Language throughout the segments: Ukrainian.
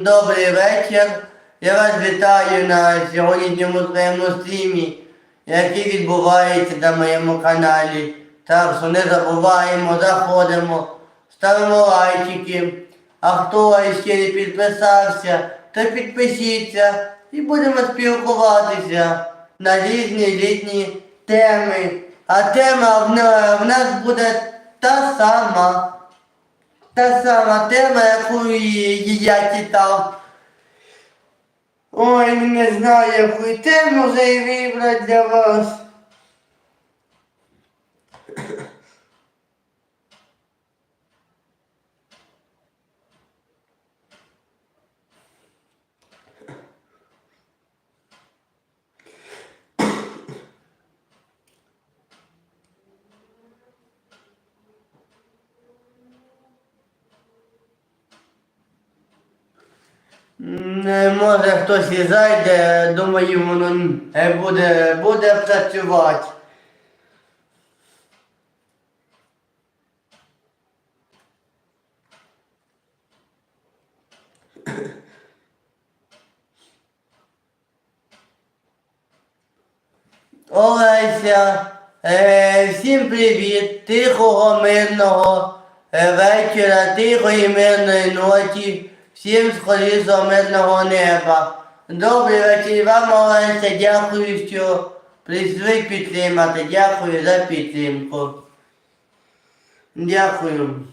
Добрий вечір. Я вас вітаю на сьогоднішньому своєму стрімі, який відбувається на моєму каналі. Так що не забуваємо, заходимо, ставимо лайчики. А хто ще не підписався, то підпишіться і будемо спілкуватися на різні літні теми. А тема в нас буде та сама. Та сама тема, яку я читав. Ой, не знаю, яку тему вибрати для вас. Може хтось і зайде, думаю, воно буде, буде працювати. Олеся, е, всім привіт, тихого, мирного е, вечора, тихої мирної ночі, всім скорішого мирного неба. Добрий вечір вам, Олеся, дякую, що прийшли підтримати. Дякую за підтримку. Дякую.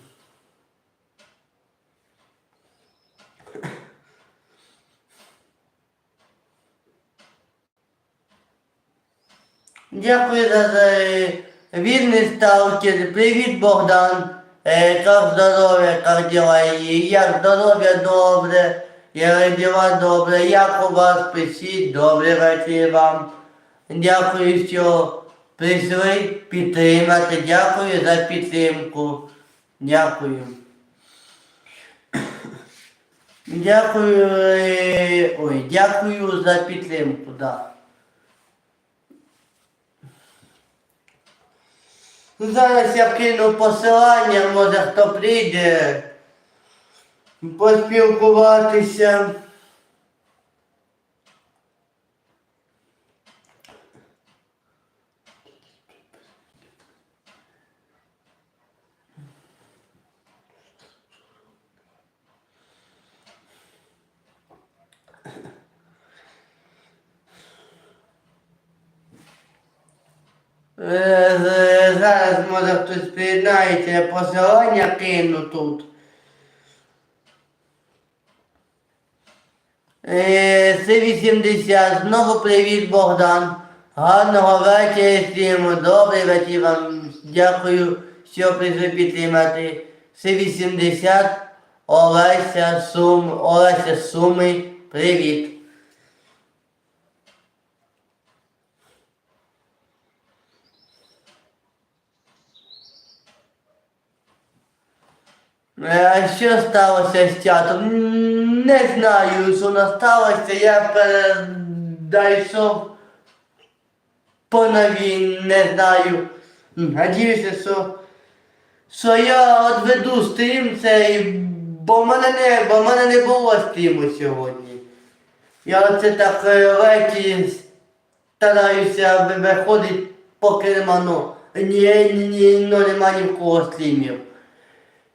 Дякую за, е, вірний сталкер. Привіт, Богдан. Е, як здоров'я, як діла? І Як здоров'я добре, як діла добре, як у вас пишіть, добрий вечір вам. Дякую, що прийшли підтримати. Дякую за підтримку. Дякую. Дякую. е, Ой, дякую за підтримку, да. Зараз я кину посилання, може хто прийде поспілкуватися. Зараз може хтось приєднається, посилання кину тут. Е, С-80, знову привіт, Богдан. Гарного вечора всім. Добрий вечір вам. Дякую, що прийшли підтримати. С-80, Олеся Сум, Олеся Суми, привіт. А що сталося з чатом? Не знаю, що сталося, я передайшов по новій, не знаю. Надіюся, що, що я відведу стрім цей, бо в мене не, бо мене не було стріму сьогодні. Я оце так е, стараюся виходити поки нема, ну, ні, ні, ні, ну, нема ні в кого стрімів.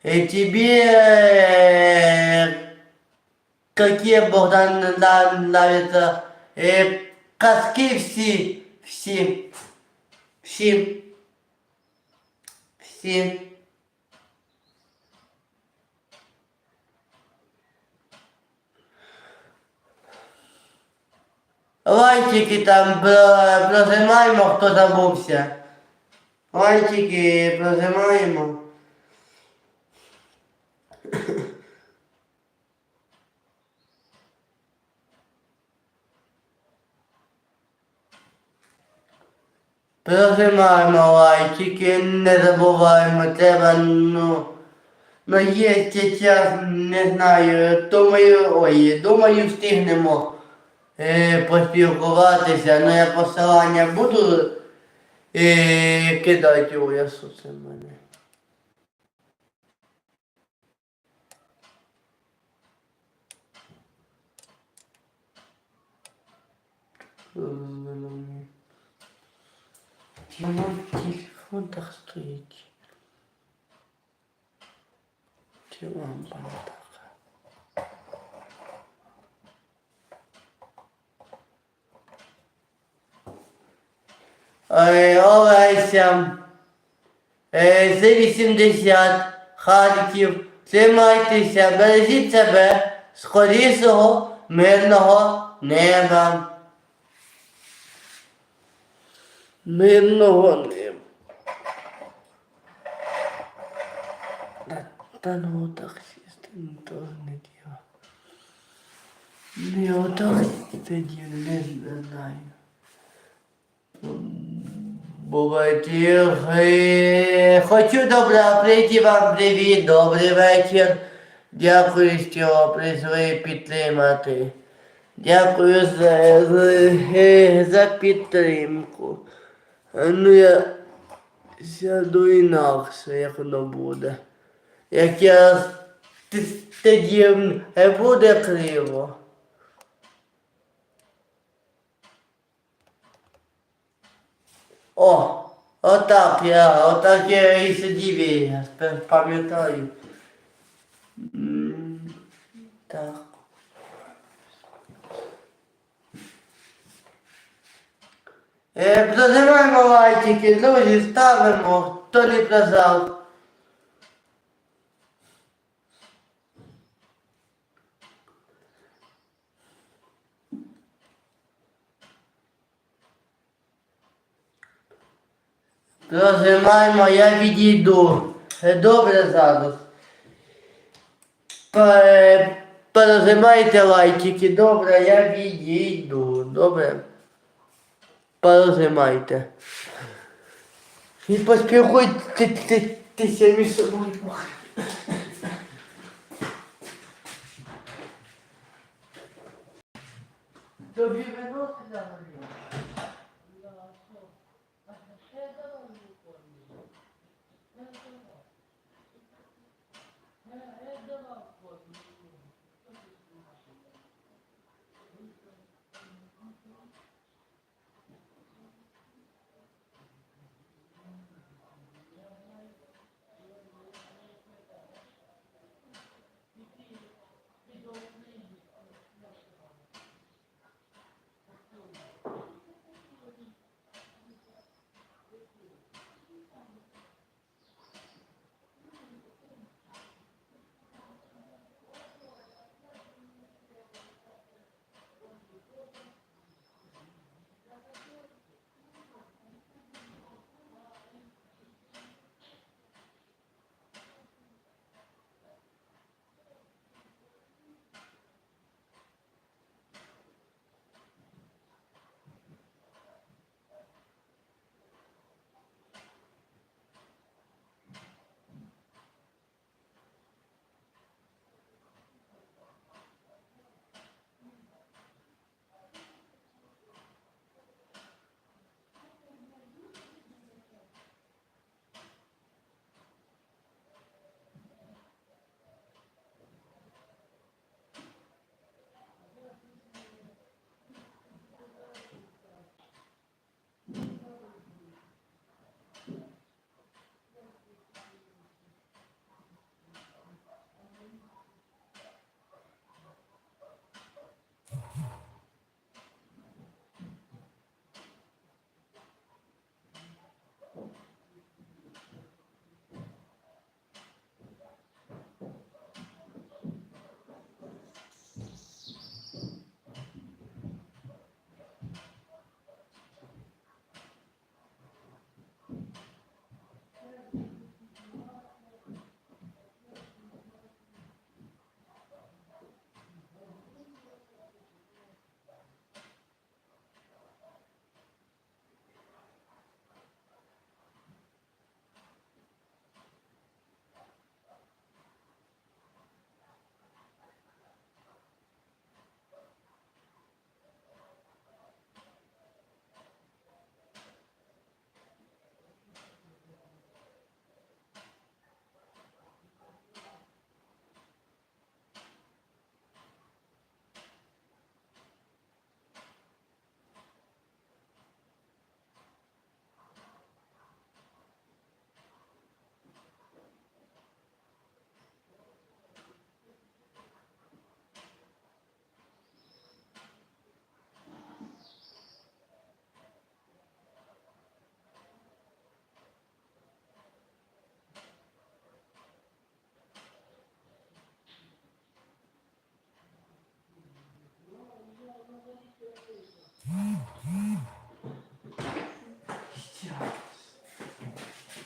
И тебе э, какие, Богдан, нравятся э, казки все, все, все, все. Лайчики там про- прожимаємо, хто забувся. Лайчики прожимаємо. Прожимаємо лайчики, не забуваємо тебе, ну. Ну є час, не знаю, думаю, ой, думаю, встигнемо е, поспілкуватися, ну я посилання буду е, кидати у ясу це мене. Mm-hmm в телефон так стоїть. Чи лампа не така? Ой, Олеся, е, за 80, Харків, тримайтеся, бережіть себе, скорішого, мирного неба. Мирного неба. Та, та ну отак сісти, ну то не діло. Не отак сидів, не, знаю. Бувайте, хочу добра, прийти вам привіт, добрий вечір. Дякую, що прийшли підтримати. Дякую за, за, за підтримку. Е, Ну я сяду інакше, як воно буде. Як я тоді е, буде криво. О, отак я, отак я і сидів, я пам'ятаю. Так. Е, Прожимаємо лайчики, друзі, ставимо, хто не прожав. Прожимаємо, я відійду. Е, Добре зараз. Пе- Пережимайте лайчики, добре, я відійду. Добре. Пережимайте. І поспілкуйтеся між собою. Тобі виносить взагалі?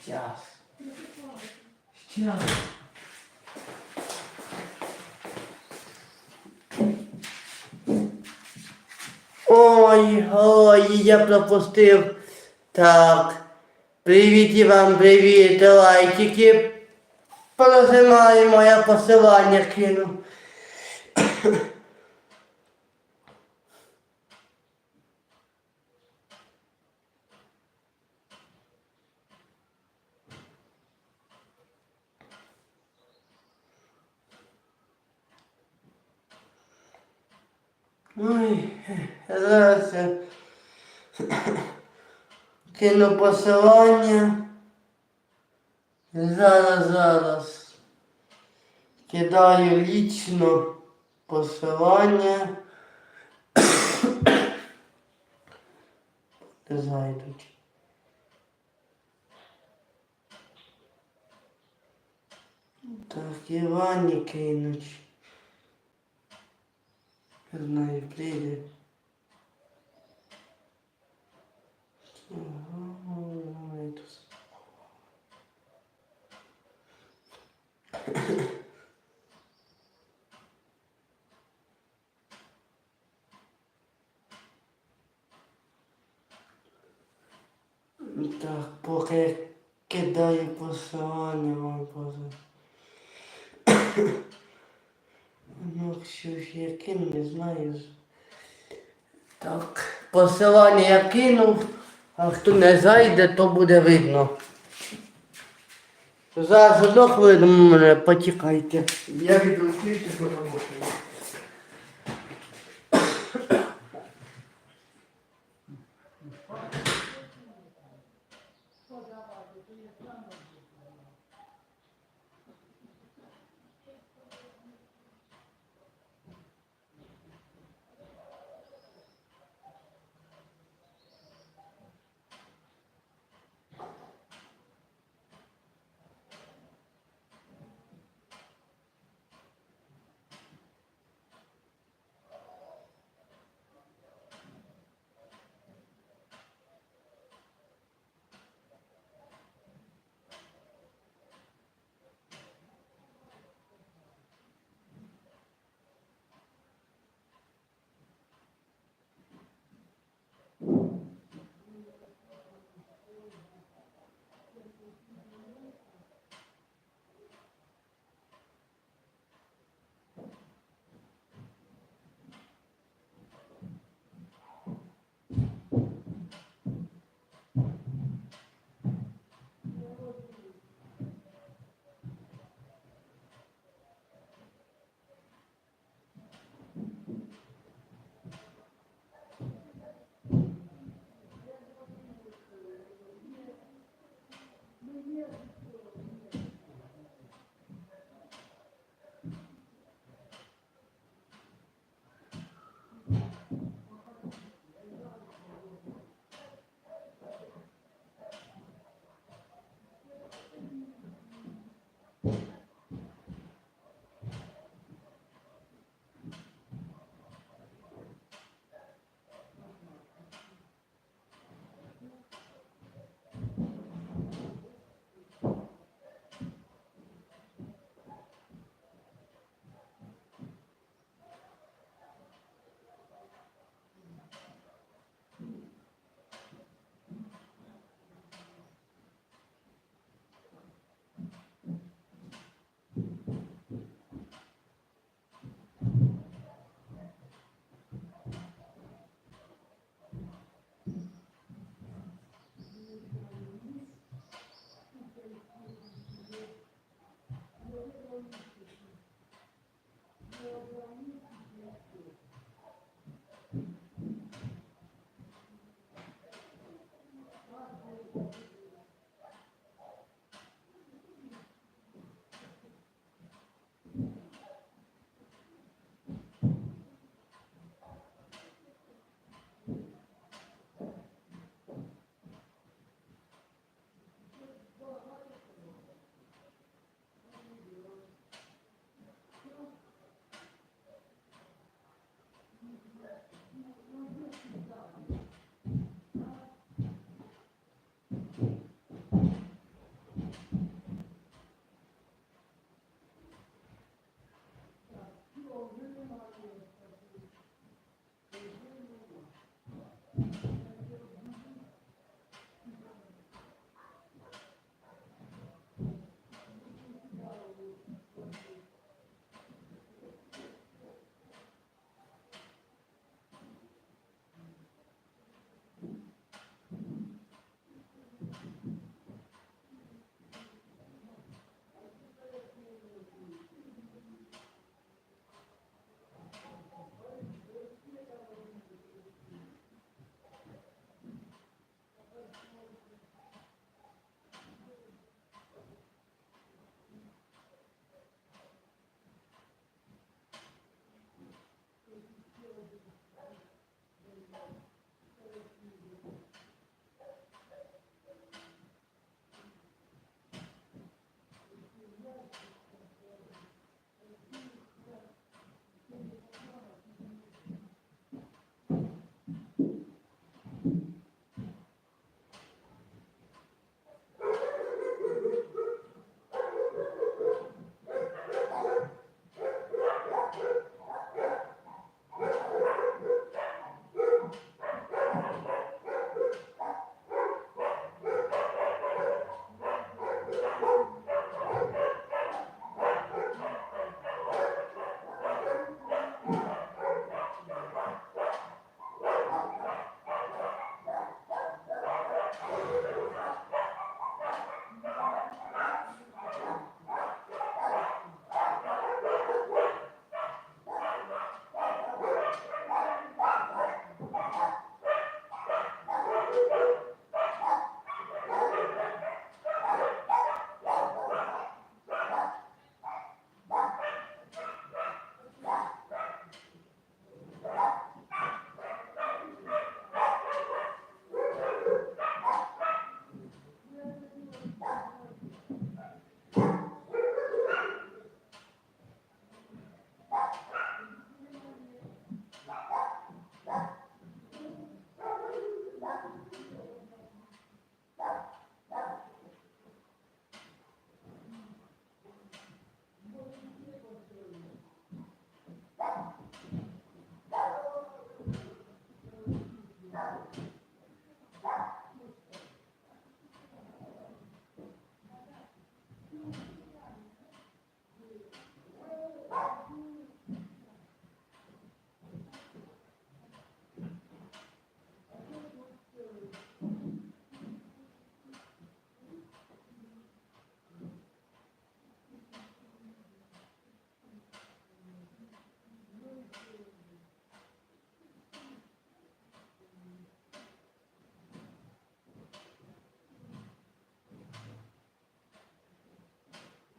Щас. Щас. Ой, ой, я пропустив. Так. Привіт і вам, привіт, лайкики. Прожимаємо, я посилання кину. Ой, зараз я кину посилання. Зараз, зараз. Кидаю лічно посилання. Зайдуть. Так, Івані кинуть. Не знаю, прийде. Ага, я тут Так, поки я кидаю посилання вам поза. Ну, ж я кину, не знаю. Так, посилання я кинув, а хто не зайде, то буде видно. Зараз одну хвилину мене почекайте. Я відключуся, що роботи.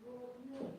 Thank you.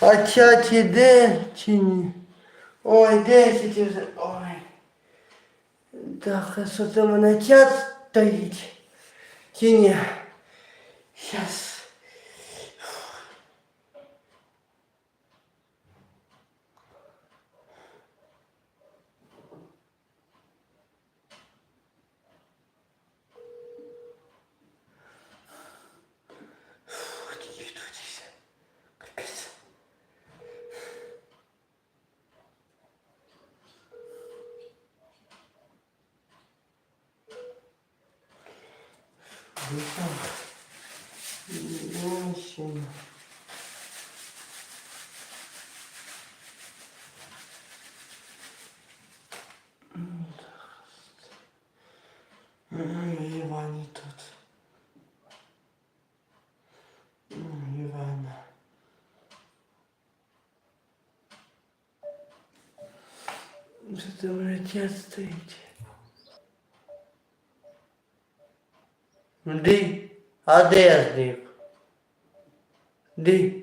А чат іде чи ні? Ой, десять вже. Ой. Так, а що в мене чат стоїть? Чи ні? Щас. Ну так. Ну, ще не. М, Івані тут. М, Івана. Що це в мене час стоїть?